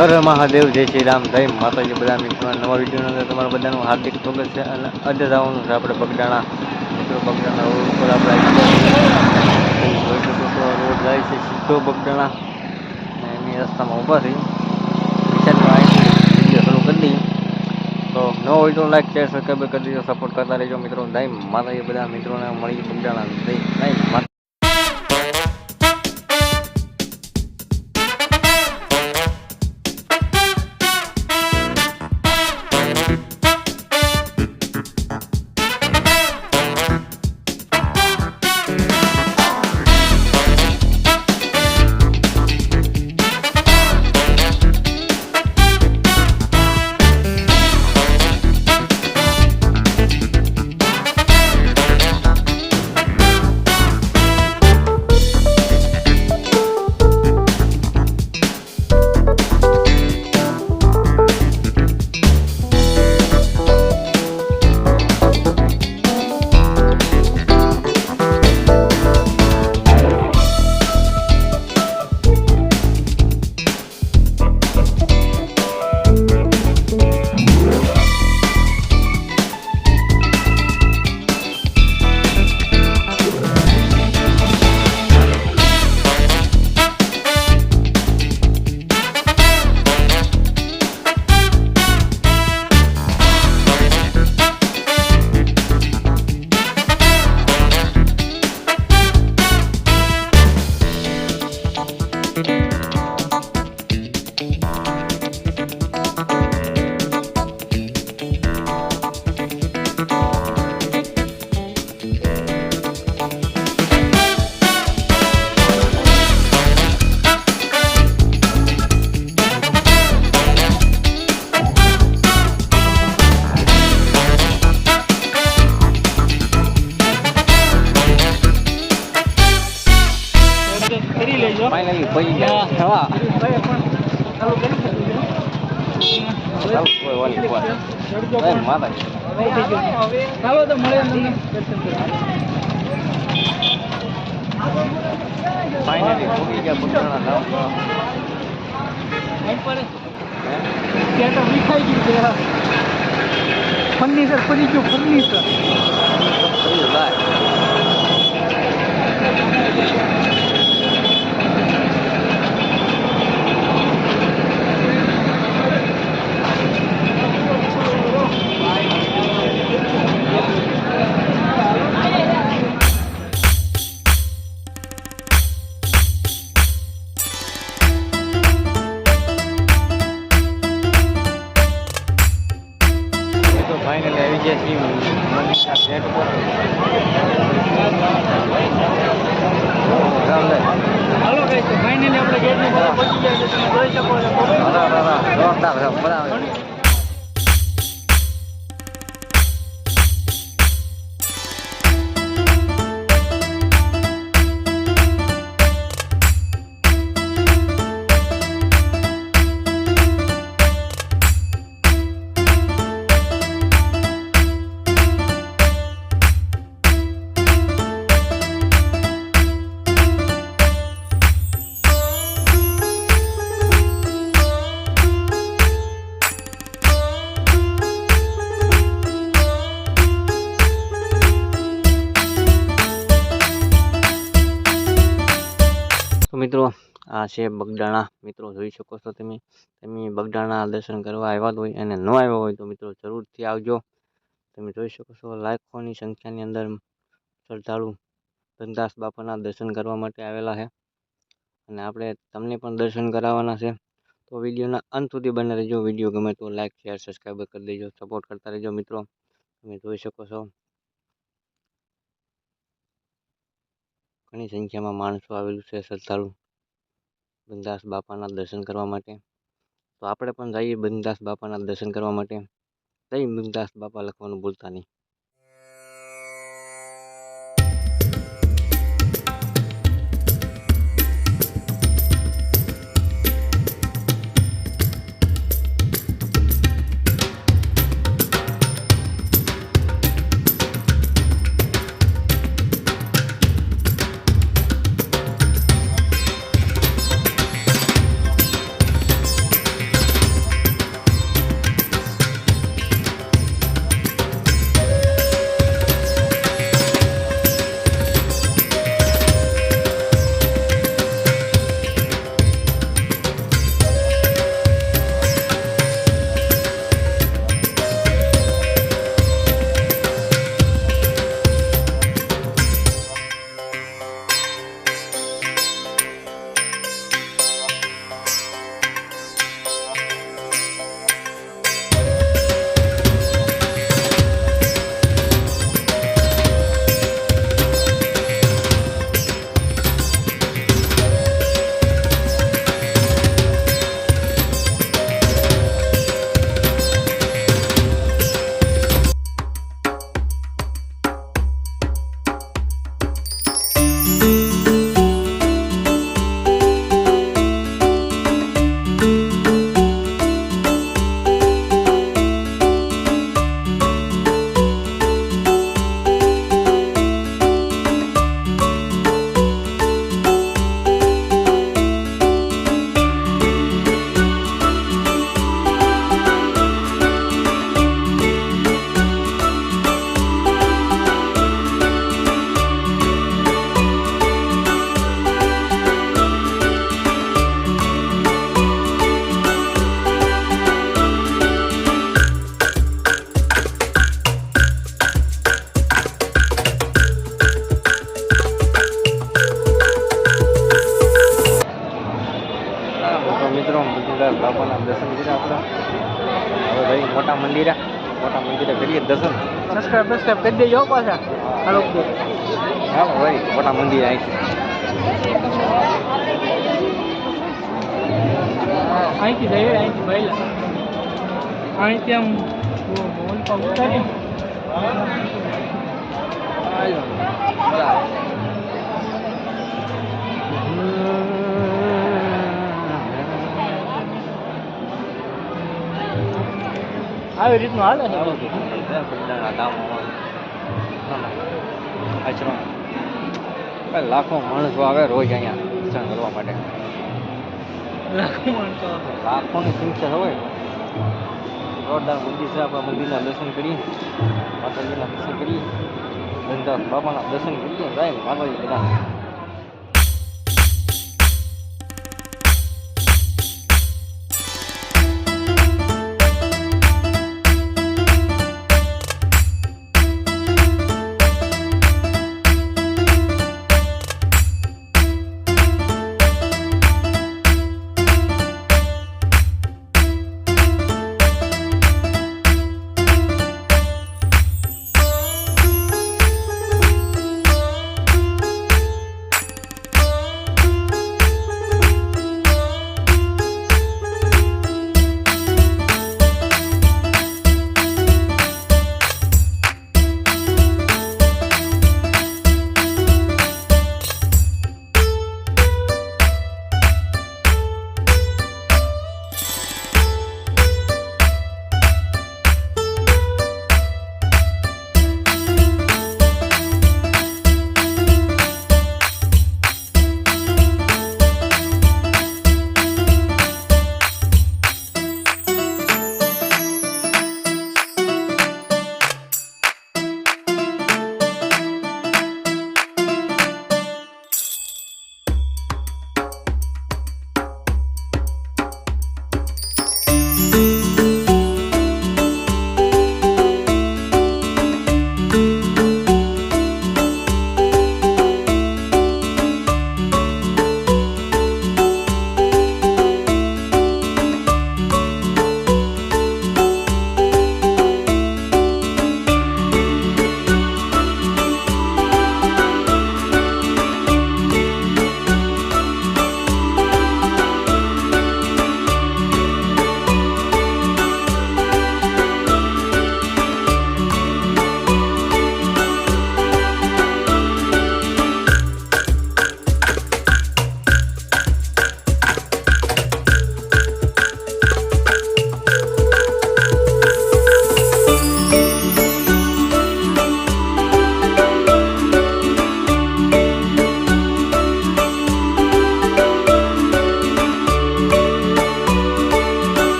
હર મહાદેવ, જય શ્રી રામ, જય માતાજી, બધા મિત્રો નવા વિડીયોની અંદર તમારું બધાનું હાર્દિક સ્વાગત છે. અને આજે જવાનું છે આપણે બગડાણા. મિત્રો, બગડાણા રોડ ઉપર આપણે રોડ જાય છે સીધો બગડાણા. એની રસ્તામાં ઊભા થઈ વિચારમાં વીડિયો શરૂ કરી દઈએ. તો ન હોય તો લાઈક શેર સબસ્ક્રાઈબ કરી દીધો સપોર્ટ કરતા રહેજો. મિત્રો, જય માતાજી, બધા મિત્રોને મળી બગડાણા. જય જય ફાઇનલી પડી ગયા. હા. ચાલો, તો મળે ફાઇનલી ગયા ફર્નિચર ફરી ગયું ફર્નિચર. ફાઇનલી આવી ગયા છીએ મનીષા ગેટ પર હાલો કઈ ફાઇનલી આપણે ગેટની બધા પહોંચી ગયા છે તમે જોઈ શકો છો. છે બરાબર. આ છે બગડાણા મિત્રો જોઈ શકો છો તમે. તમે બગડાણા દર્શન કરવા આવ્યા હોય અને ન આવ્યા હોય તો મિત્રો જરૂરથી આવજો. તમે જોઈ શકો છો લાખોની સંખ્યાની અંદર શ્રદ્ધાળુ ધનદાસ બાપાના દર્શન કરવા માટે આવેલા છે. અને આપણે તમને પણ દર્શન કરાવવાના છે. તો વિડીયોના અંત સુધી બને રહેજો. વીડિયો ગમે તો લાઈક શેર સબસ્ક્રાઈબ કરી દેજો. સપોર્ટ કરતા રહેજો મિત્રો. તમે જોઈ શકો છો ઘણી સંખ્યામાં માણસો આવેલું છે, શ્રદ્ધાળુ. બંદાસ બાપાના દર્શન કરવા માટે. તો આપણે પણ જઈએ બંદાસ બાપાના દર્શન કરવા માટે. જય બંદાસ બાપા લખવાનું ભૂલતા નહીં. સબસ્ક્રાઈબ બસ્ક્રાઈબ કરી દેજો પાછા હાલો કે હાલો ભાઈ મોટા મંદિર આવી છે અહીંથી જઈએ અહીંથી ભાઈલા અહીંથી આમ મોલ પર ઉતારી આવી રીતનું હાલે છે? કઈ લાખો માણસો આવે રોજ અહીંયા દર્શન કરવા માટે. લાખો માણસો લાખોની સંખ્યા હોય. જોરદાર મંદિર છે આપણે મંદિરના દર્શન કરીએ. માતાજીના દર્શન કરીએ. ગંધા બાપાના દર્શન કરીએ. જાય માતાજી બધા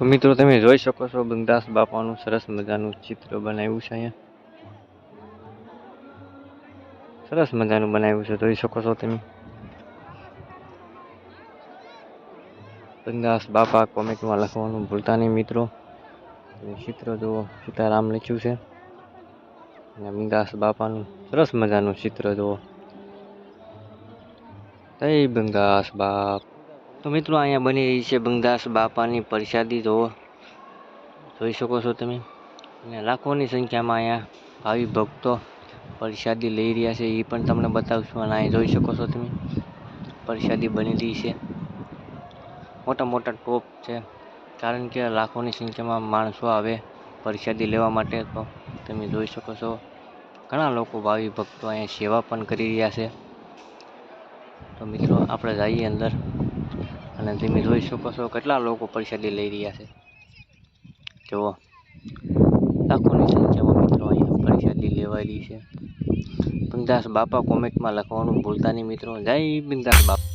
તો મિત્રો, તમે જોઈ શકો છો બંગદાસ બાપાનું સરસ મજાનું ચિત્ર બનાવ્યું છે અહીંયા. સરસ મજાનું બનાવ્યું છે, જોઈ શકો છો તમે. બંગદાસ બાપા કોમેન્ટમાં લખવાનું ભૂલતા નહીં મિત્રો. ચિત્ર જુઓ, સીતારામ લખ્યું છે. અને બંગાસ બાપાનું સરસ મજાનું ચિત્ર જુઓ. જય બંગાસ બાપ. તો મિત્રો અહીંયા બની રહી છે બંગદાસ બાપાની પ્રસાદી. તો જોઈ શકો છો તમે. અને લાખોની સંખ્યામાં અહીંયા ભાવિ ભક્તો પ્રસાદી લઈ રહ્યા છે. એ પણ તમને બતાવશું અને અહીં જોઈ શકો છો તમે. પ્રસાદી બની રહી છે. મોટા મોટા ટોપ છે. કારણ કે લાખોની સંખ્યામાં માણસો આવે પ્રસાદી લેવા માટે. તો તમે જોઈ શકો છો. ઘણા લોકો ભાવિ ભક્તો અહીંયા સેવા પણ કરી રહ્યા છે. તો મિત્રો, આપણે જઈએ અંદર. અને તમે જોઈ શકો છો કેટલા લોકો પરિષદી લઈ રહ્યા છે. જુઓ. લાખોની સંખ્યામાં મિત્રો અહીંયા પરિષદી લેવાયેલી છે. બિંદાસ બાપા કોમેન્ટમાં લખવાનું ભૂલતા નહીં મિત્રો. જય બિંદાસ બાપા.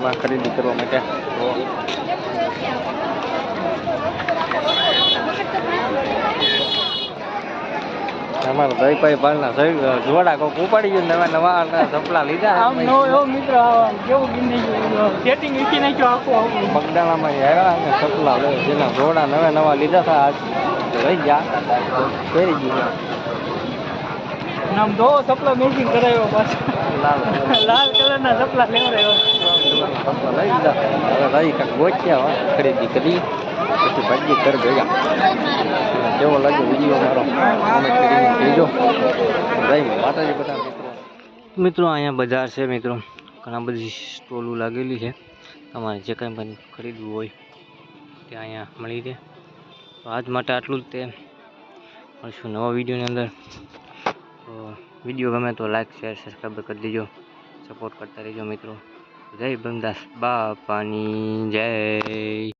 બજારમાં ખરીદી કરવા માટે. અમારા દહીભાઈ પાલના જોડા કોક ઉપાડી ગયું નવા નવા ચપલા લીધા આમ નો એવો મિત્ર કેવું ગીની ગયું સેટિંગ વીખી નાખ્યું આખું આખું. આવ્યા ચપલા લે જેના જોડા નવા નવા લીધા હતા આજ રહી ગયા ફેરી ગયા. આમ દો સપલા મેચિંગ કરાયો પાછો. લાલ લાલ કલરના સપલા લેવડાવ્યો. ચપલા લઈ લીધા હવે રહી કાંઈક ગોચ્યા હોય ખરીદી કરી પછી ભાજી ઘર ગયા કેવો લાગ્યો વીડિયો મારો કોમેન્ટ કરીને કહેજો જય માતાજી બધા મિત્રો મિત્રો અહીંયા બજાર છે મિત્રો. ઘણા બધી સ્ટોલો લાગેલી છે. તમારે જે કંઈ પણ ખરીદવું હોય તે અહીંયા મળી રહે. તો આજ માટે આટલું જ તે. મળશું નવા વિડીયોની અંદર. તો વીડિયો ગમે તો લાઈક શેર સબસ્ક્રાઈબ કરી દેજો. સપોર્ટ કરતા રહેજો મિત્રો. જય બંદાસ બાપાની જય.